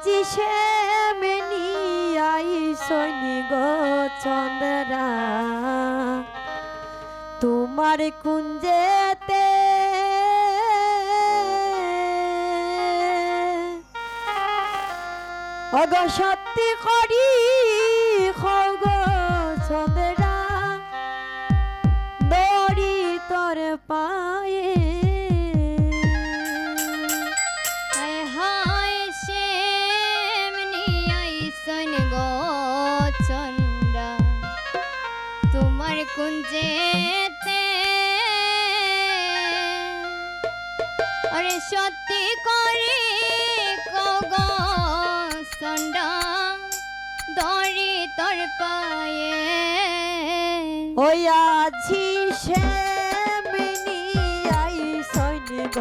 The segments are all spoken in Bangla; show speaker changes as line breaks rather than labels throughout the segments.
আজি সে আই সৈনি গো চন্দ্রা। তোমার কুঞ্জেতে অগ সত্যি করি
ওরে সত্যি করে কগ সন্ড দরে তোর পায়ে
হইয়াছি সে মিনি আই সৈনিক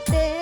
combate.